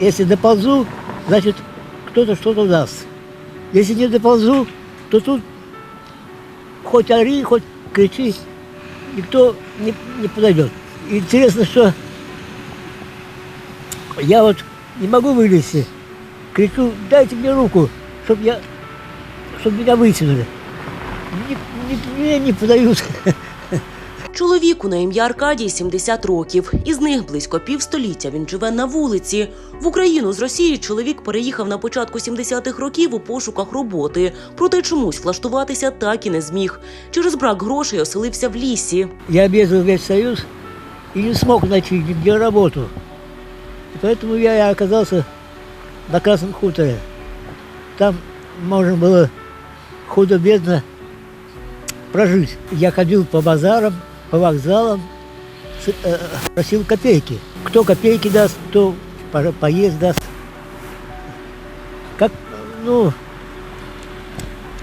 Если доползу, значит, кто-то что-то даст. Если не доползу, то тут хоть ори, хоть кричи, никто не, не подойдет. Интересно, что я вот не могу вылезти. Кричу, дайте мне руку, чтобы я, чтобы меня вытянули. Не, не, мне не подают. Чоловіку на ім'я Аркадій 70 років. Із них близько півстоліття він живе на вулиці. В Україну з Росії чоловік переїхав на початку 70-х років у пошуках роботи. Проте чомусь влаштуватися так і не зміг. Через брак грошей оселився в лісі. Я объездил весь Союз и не смог найти нигде работу. И поэтому я и оказался на Красном хуторе. Там можно было худо-бедно прожить. Я ходил по базарам, по вокзалам, э, просил копейки. Кто копейки даст, кто по- поесть даст. Как, ну,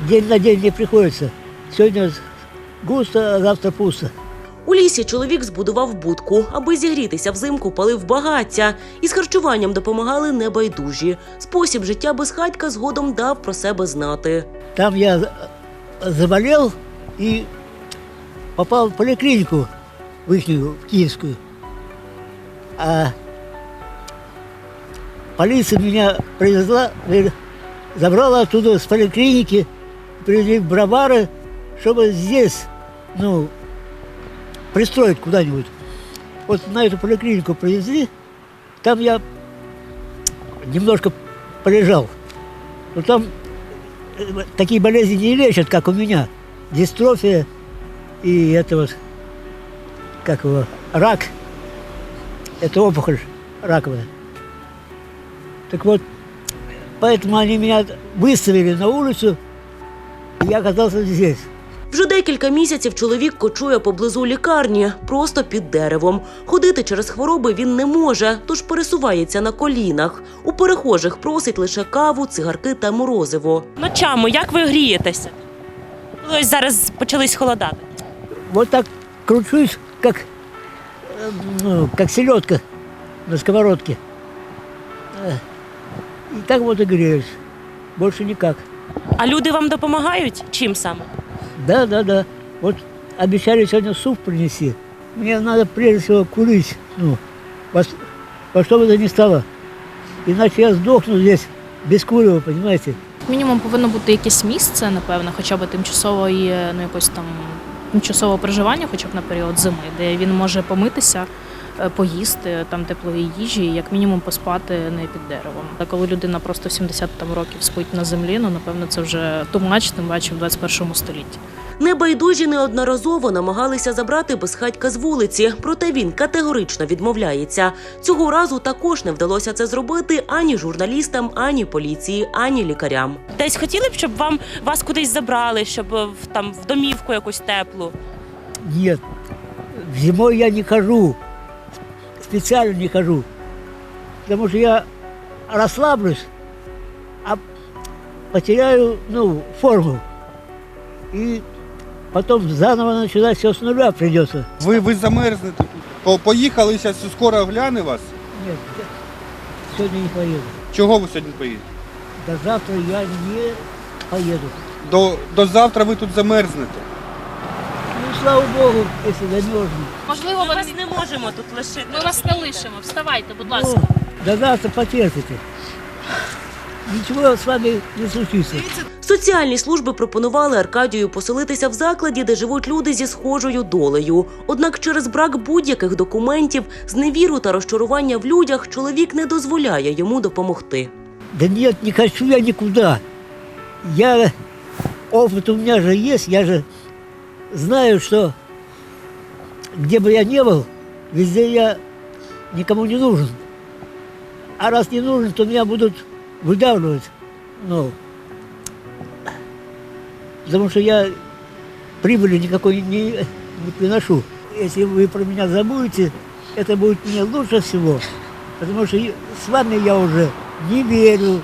день на день не приходится. Сегодня густо, а завтра пусто. У лісі чоловік збудував будку, аби зігрітися взимку, палив багаття. Із харчуванням допомагали небайдужі. Спосіб життя безхатька згодом дав про себе знати. Там я за- заболел и попал в поликлинику в ихнюю, в киевскую. А полиция меня привезла, забрала оттуда с поликлиники, привезли в Бровары, чтобы здесь, ну, пристроить куда-нибудь. Вот на эту поликлинику привезли, там я немножко полежал. Но там э, такие болезни не лечат, как у меня. Дистрофия и это вот, как его, рак. Это опухоль раковая. Так вот, поэтому они меня выставили на улицу, и я оказался здесь. Вже декілька місяців чоловік кочує поблизу лікарні, просто під деревом. Ходити через хвороби він не може, тож пересувається на колінах. У перехожих просить лише каву, цигарки та морозиво. Ночами як ви грієтеся? Ну, Ось зараз почались холодати. Вот так кручусь, как, э, ну, как селедка на сковородке. Э, И так вот и греюсь. Больше никак. А люди вам допомагають? Чим саме? Да, да, да. Вот обещали сегодня суп принести. Мне надо прежде всего курить. Ну, во, с- во что бы то ни стало. Иначе я сдохну здесь без курева, понимаете? Мінімум повинно бути якесь місце, напевно, хоча б тимчасової, ну якось там тимчасового проживання, хоча б на період зими, де він може помитися, поїсти там теплої їжі, як мінімум поспати не під деревом. А коли людина просто 70 там років спить на землі, ну напевно це вже тумач, тим паче в 21 столітті. Небайдужі неодноразово намагалися забрати безхатька з вулиці, проте він категорично відмовляється. Цього разу також не вдалося це зробити ані журналістам, ані поліції, ані лікарям. Десь хотіли б, щоб вам вас кудись забрали, щоб е, в там в домівку якусь теплу. Нет. Зимой я не хожу. Специально не хожу. Потому что я расслаблюсь, а потеряю, ну, форму. И потом заново начинать все с нуля придется. Ви, ви замерзнете. По- Поїхали, зараз скоро гляне вас. Нет, я сегодня не поеду. Чого ви сьогодні поїдете? До завтра я не поеду. До, до завтра ви тут замерзнете. Слава Богу, если замерзну. Можливо, Ми вас не можемо тут лишити. ми вас не лишимо. Вставайте, будь Ну, до завтра потерпите. Ничего с вами не случится. Соціальні служби пропонували Аркадію поселитися в закладі, де живуть люди зі схожою долею. Однак через брак будь-яких документів, зневіру та розчарування в людях чоловік не дозволяє йому допомогти. Да нет, не хочу я никуда. Я опыт у меня же есть, я же знаю, что где бы я ни был, везде я никому не нужен. А раз не нужен, то меня будут выдавливать. Ну, потому что я прибыли никакой не, не приношу. Если вы про меня забудете, это будет мне лучше всего. Потому что с вами я уже не верю,